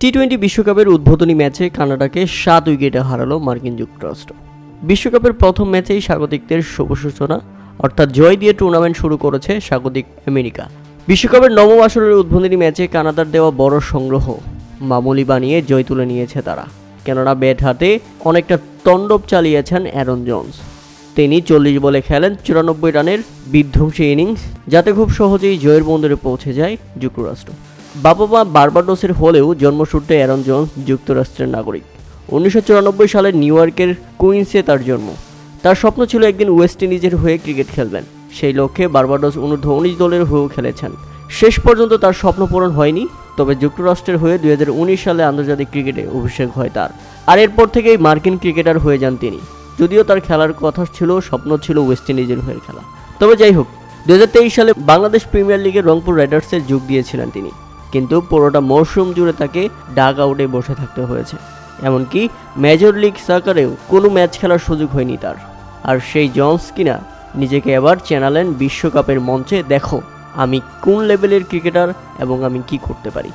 T twenty বিশ্বকাপের উদ্বোধনী ম্যাচে কানাডাকে সাত উইকেটে হারালো মার্কিন যুক্তরাষ্ট্র। বিশ্বকাপের প্রথম ম্যাচেই স্বাগতিকদের শুভ সূচনা অর্থাৎ জয় দিয়ে টুর্নামেন্ট শুরু করেছে স্বাগতিক আমেরিকা। বিশ্বকাপের নবম আসরের উদ্বোধনী ম্যাচে কানাডার দেওয়া বড় সংগ্রহ, মামুলি বানিয়ে জয় তুলে নিয়েছে তারা। কেননা ব্যাট হাতে অনেকটা তণ্ডব চালিয়েছেন অ্যারন জোন্স। তিনি চল্লিশ বলে খেলেন চুরানব্বই রানের বিধ্বংসী ইনিংস, যাতে খুব সহজেই জয়ের বন্দরে পৌঁছে যায় যুক্তরাষ্ট্র। বাবা মা বার্বাডোসের হলেও জন্মসূত্রে অ্যারন জোন্স যুক্তরাষ্ট্রের নাগরিক। উনিশশো চুরানব্বই সালে নিউ ইয়র্কের কুইন্সে তার জন্ম। তার স্বপ্ন ছিল একদিন ওয়েস্ট ইন্ডিজের হয়ে ক্রিকেট খেলবেন। সেই লক্ষ্যে বার্বাডোস অনূর্ধ্ব উনিশ দলের হয়েও খেলেছেন। শেষ পর্যন্ত তার স্বপ্ন পূরণ হয়নি, তবে যুক্তরাষ্ট্রের হয়ে দুই হাজার উনিশ সালে আন্তর্জাতিক ক্রিকেটে অভিষেক হয় তার। আর এরপর থেকেই মার্কিন ক্রিকেটার হয়ে যান তিনি। যদিও তার খেলার কথা ছিল, স্বপ্ন ছিল ওয়েস্ট ইন্ডিজের হয়ে খেলা। তবে যাই হোক, দুই হাজার তেইশ সালে বাংলাদেশ প্রিমিয়ার লিগে রংপুর রাইডার্সে যোগ দিয়েছিলেন তিনি। কিন্তু পুরোটা মরশুম জুড়ে তাকে ডাগ আউটে বসে থাকতে হয়েছে। এমনকি মেজর লিগ সাকারেও কোনো ম্যাচ খেলার সুযোগ হয়নি তার। আর সেই জন্স কিনা নিজেকে এবার চ্যানালেন বিশ্বকাপের মঞ্চে, দেখো, আমি কোন লেভেলের ক্রিকেটার এবং আমি কি করতে পারি?